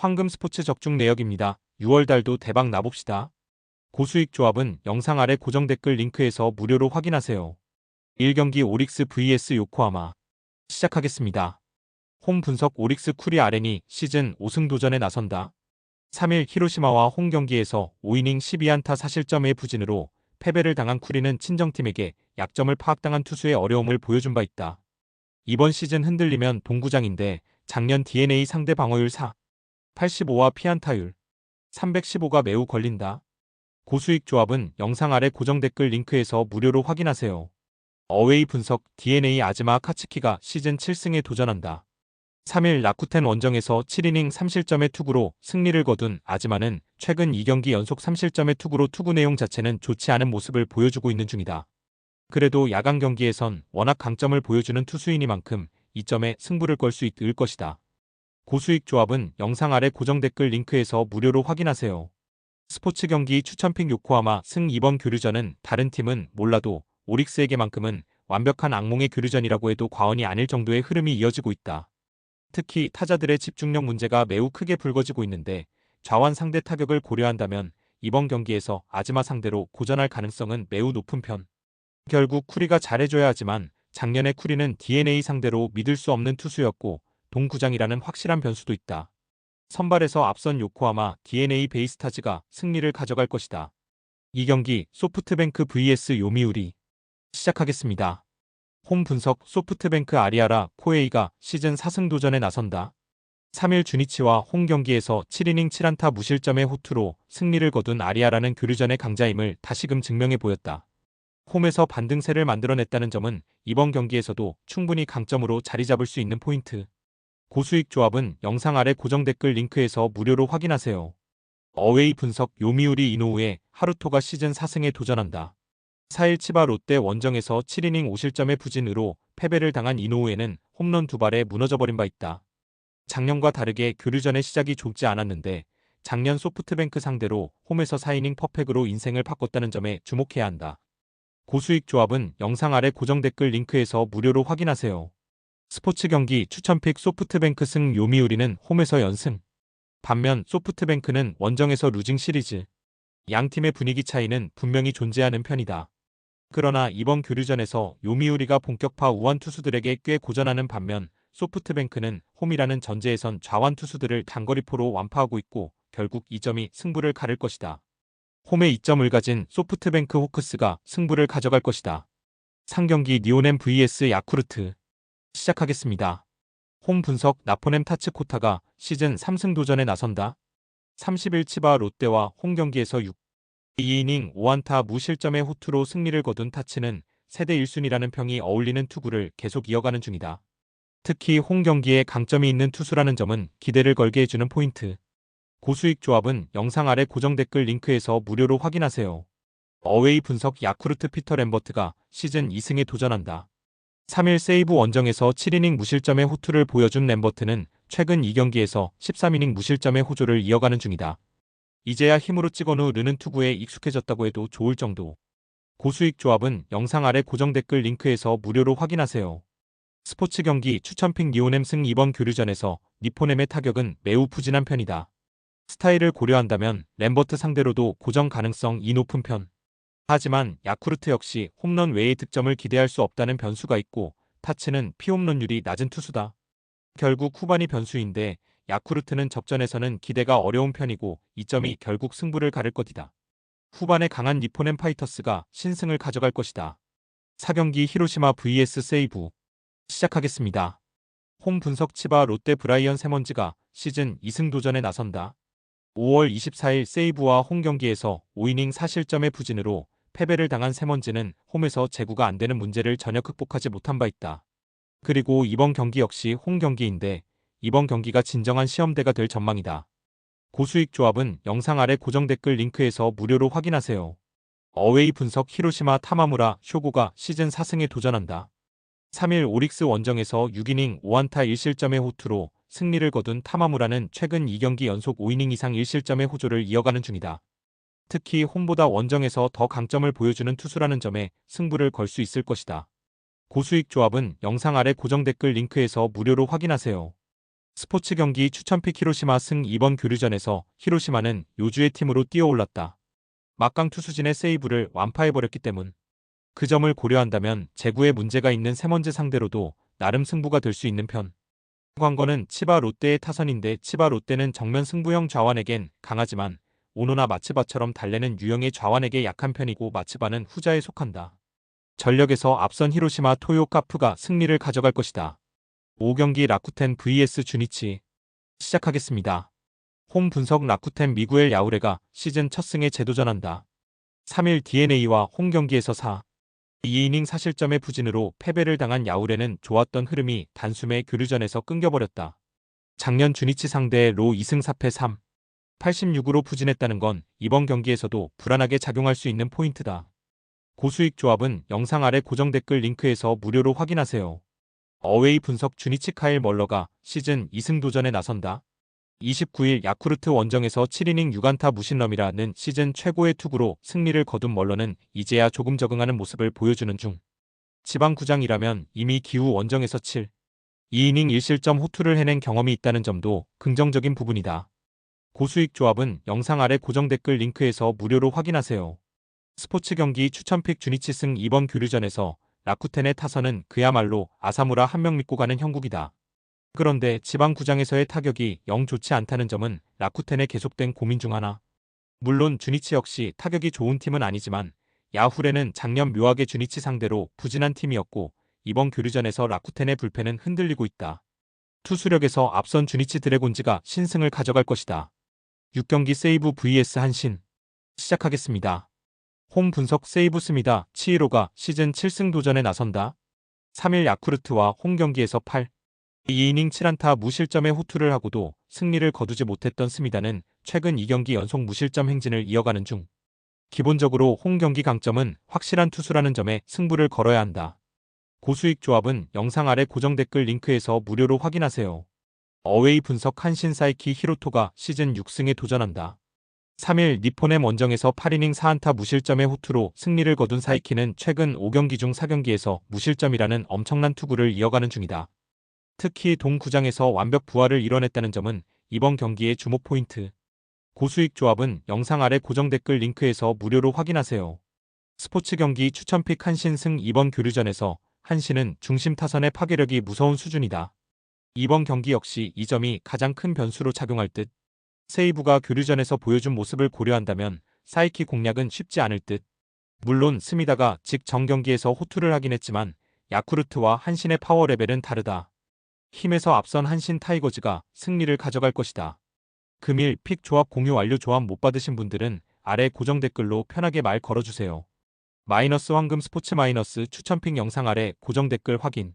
황금 스포츠 적중 내역입니다. 6월 달도 대박 나봅시다. 고수익 조합은 영상 아래 고정 댓글 링크에서 무료로 확인하세요. 1경기 오릭스 vs 요코하마 시작하겠습니다. 홈 분석 오릭스 쿠리 아렌이 시즌 5승 도전에 나선다. 3일 히로시마와 홈 경기에서 5이닝 12안타 사실점의 부진으로 패배를 당한 쿠리는 친정팀에게 약점을 파악당한 투수의 어려움을 보여준 바 있다. 이번 시즌 흔들리면 동구장인데 작년 DNA 상대 방어율 4, 85와 피안타율 315가 매우 걸린다. 고수익 조합은 영상 아래 고정 댓글 링크에서 무료로 확인하세요. 어웨이 분석 DNA 아즈마 카츠키가 시즌 7승에 도전한다. 3일 라쿠텐 원정에서 7이닝 3실점의 투구로 승리를 거둔 아즈마는 최근 2경기 연속 3실점의 투구로 투구 내용 자체는 좋지 않은 모습을 보여주고 있는 중이다. 그래도 야간 경기에선 워낙 강점을 보여주는 투수이니만큼 이 점에 승부를 걸 수 있을 것이다. 고수익 조합은 영상 아래 고정 댓글 링크에서 무료로 확인하세요. 스포츠 경기 추천픽 요코하마 승 2번 교류전은 다른 팀은 몰라도 오릭스에게만큼은 완벽한 악몽의 교류전이라고 해도 과언이 아닐 정도의 흐름이 이어지고 있다. 특히 타자들의 집중력 문제가 매우 크게 불거지고 있는데 좌완 상대 타격을 고려한다면 이번 경기에서 아즈마 상대로 고전할 가능성은 매우 높은 편. 결국 쿠리가 잘해줘야 하지만 작년에 쿠리는 DNA 상대로 믿을 수 없는 투수였고 동구장이라는 확실한 변수도 있다. 선발에서 앞선 요코하마 DNA 베이스타즈가 승리를 가져갈 것이다. 이 경기 소프트뱅크 vs 요미우리 시작하겠습니다. 홈 분석 소프트뱅크 아리아라 코에이가 시즌 4승 도전에 나선다. 3일 주니치와 홈 경기에서 7이닝 7안타 무실점의 호투로 승리를 거둔 아리아라는 교류전의 강자임을 다시금 증명해 보였다. 홈에서 반등세를 만들어냈다는 점은 이번 경기에서도 충분히 강점으로 자리 잡을 수 있는 포인트. 고수익 조합은 영상 아래 고정 댓글 링크에서 무료로 확인하세요. 어웨이 분석 요미우리 이노우의 하루토가 시즌 4승에 도전한다. 4일 치바 롯데 원정에서 7이닝 5실점의 부진으로 패배를 당한 이노우에는 홈런 두 발에 무너져버린 바 있다. 작년과 다르게 교류전의 시작이 좁지 않았는데 작년 소프트뱅크 상대로 홈에서 4이닝 퍼펙으로 인생을 바꿨다는 점에 주목해야 한다. 고수익 조합은 영상 아래 고정 댓글 링크에서 무료로 확인하세요. 스포츠 경기 추천픽 소프트뱅크 승 요미우리는 홈에서 연승. 반면 소프트뱅크는 원정에서 루징 시리즈. 양 팀의 분위기 차이는 분명히 존재하는 편이다. 그러나 이번 교류전에서 요미우리가 본격파 우완 투수들에게 꽤 고전하는 반면 소프트뱅크는 홈이라는 전제에선 좌완 투수들을 단거리포로 완파하고 있고 결국 이 점이 승부를 가를 것이다. 홈에 2점을 가진 소프트뱅크 호크스가 승부를 가져갈 것이다. 상경기 니오넴 vs 야쿠르트 시작하겠습니다. 홈 분석 나포넴 타츠코타가 시즌 3승 도전에 나선다. 30일 치바 롯데와 홈 경기에서 6 2이닝 5안타 무실점의 호투로 승리를 거둔 타츠는 세대 1순위라는 평이 어울리는 투구를 계속 이어가는 중이다. 특히 홈 경기에 강점이 있는 투수라는 점은 기대를 걸게 해주는 포인트. 고수익 조합은 영상 아래 고정 댓글 링크에서 무료로 확인하세요. 어웨이 분석 야쿠르트 피터 램버트가 시즌 2승에 도전한다. 3일 세이브 원정에서 7이닝 무실점의 호투를 보여준 램버트는 최근 2경기에서 13이닝 무실점의 호조를 이어가는 중이다. 이제야 힘으로 찍어 누르는 투구에 익숙해졌다고 해도 좋을 정도. 고수익 조합은 영상 아래 고정 댓글 링크에서 무료로 확인하세요. 스포츠 경기 추천픽 니오넴 승 2번 교류전에서 니포넴의 타격은 매우 부진한 편이다. 스타일을 고려한다면 램버트 상대로도 고정 가능성 이 높은 편. 하지만 야쿠르트 역시 홈런 외의 득점을 기대할 수 없다는 변수가 있고 타츠는 피홈런율이 낮은 투수다. 결국 후반이 변수인데 야쿠르트는 접전에서는 기대가 어려운 편이고 이 점이 결국 승부를 가를 것이다. 후반에 강한 니포넴 파이터스가 신승을 가져갈 것이다. 4경기 히로시마 vs 세이브 시작하겠습니다. 홈 분석 치바 롯데 브라이언 세먼즈가 시즌 2승 도전에 나선다. 5월 24일 세이브와 홈 경기에서 5이닝 4실점의 부진으로 패배를 당한 세먼즈는 홈에서 제구가 안 되는 문제를 전혀 극복하지 못한 바 있다. 그리고 이번 경기 역시 홈 경기인데 이번 경기가 진정한 시험대가 될 전망이다. 고수익 조합은 영상 아래 고정 댓글 링크에서 무료로 확인하세요. 어웨이 분석 히로시마 타마무라 쇼고가 시즌 4승에 도전한다. 3일 오릭스 원정에서 6이닝 5안타 1실점의 호투로 승리를 거둔 타마무라는 최근 2경기 연속 5이닝 이상 1실점의 호조를 이어가는 중이다. 특히 홈보다 원정에서 더 강점을 보여주는 투수라는 점에 승부를 걸 수 있을 것이다. 고수익 조합은 영상 아래 고정 댓글 링크에서 무료로 확인하세요. 스포츠 경기 추천픽 히로시마 승 2번 교류전에서 히로시마는 요주의 팀으로 뛰어올랐다. 막강 투수진의 세이브를 완파해버렸기 때문. 그 점을 고려한다면 제구에 문제가 있는 세먼즈 상대로도 나름 승부가 될 수 있는 편. 광거는 치바 롯데의 타선인데 치바 롯데는 정면 승부형 좌완에겐 강하지만 오노나 마츠바처럼 달래는 유형의 좌완에게 약한 편이고 마츠바는 후자에 속한다. 전력에서 앞선 히로시마 토요 카프가 승리를 가져갈 것이다. 5경기 라쿠텐 vs 주니치 시작하겠습니다. 홈 분석 라쿠텐 미구엘 야우레가 시즌 첫 승에 재도전한다. 3일 DNA와 홈 경기에서 4, 2이닝 사실점의 부진으로 패배를 당한 야우레는 좋았던 흐름이 단숨에 교류전에서 끊겨버렸다. 작년 주니치 상대 로 2승 4패 3, 86으로 부진했다는 건 이번 경기에서도 불안하게 작용할 수 있는 포인트다. 고수익 조합은 영상 아래 고정 댓글 링크에서 무료로 확인하세요. 어웨이 분석 주니치 카일 멀러가 시즌 2승 도전에 나선다. 29일 야쿠르트 원정에서 7이닝 6안타 무신럼이라는 시즌 최고의 투구로 승리를 거둔 멀러는 이제야 조금 적응하는 모습을 보여주는 중. 지방구장이라면 이미 기후 원정에서 7, 2이닝 1실점 호투를 해낸 경험이 있다는 점도 긍정적인 부분이다. 고수익 조합은 영상 아래 고정 댓글 링크에서 무료로 확인하세요. 스포츠 경기 추천픽 주니치 승 2번 교류전에서 라쿠텐의 타선은 그야말로 아사무라 한 명 믿고 가는 형국이다. 그런데 지방 구장에서의 타격이 영 좋지 않다는 점은 라쿠텐의 계속된 고민 중 하나. 물론 주니치 역시 타격이 좋은 팀은 아니지만 야후레는 작년 묘하게 주니치 상대로 부진한 팀이었고 이번 교류전에서 라쿠텐의 불펜은 흔들리고 있다. 투수력에서 앞선 주니치 드래곤즈가 신승을 가져갈 것이다. 6경기 세이브 vs 한신 시작하겠습니다. 홈 분석 세이브스입니다. 치이로가 시즌 7승 도전에 나선다. 3일 야쿠르트와 홈 경기에서 8, 2이닝 7안타 무실점의 호투를 하고도 승리를 거두지 못했던 스미다는 최근 2경기 연속 무실점 행진을 이어가는 중. 기본적으로 홈 경기 강점은 확실한 투수라는 점에 승부를 걸어야 한다. 고수익 조합은 영상 아래 고정 댓글 링크에서 무료로 확인하세요. 어웨이 분석 한신 사이키 히로토가 시즌 6승에 도전한다. 3일 니폰의 원정에서 8이닝 4안타 무실점의 호투로 승리를 거둔 사이키는 최근 5경기 중 4경기에서 무실점이라는 엄청난 투구를 이어가는 중이다. 특히 동구장에서 완벽 부활을 이뤄냈다는 점은 이번 경기의 주목 포인트. 고수익 조합은 영상 아래 고정 댓글 링크에서 무료로 확인하세요. 스포츠 경기 추천픽 한신 승 이번 교류전에서 한신은 중심 타선의 파괴력이 무서운 수준이다. 이번 경기 역시 이 점이 가장 큰 변수로 작용할 듯. 세이브가 교류전에서 보여준 모습을 고려한다면 사이키 공략은 쉽지 않을 듯. 물론 스미다가 직 정경기에서 호투를 하긴 했지만 야쿠르트와 한신의 파워 레벨은 다르다. 힘에서 앞선 한신 타이거즈가 승리를 가져갈 것이다. 금일 픽 조합 공유 완료 조합 못 받으신 분들은 아래 고정 댓글로 편하게 말 걸어주세요. 마이너스 황금 스포츠 마이너스 추천픽 영상 아래 고정 댓글 확인.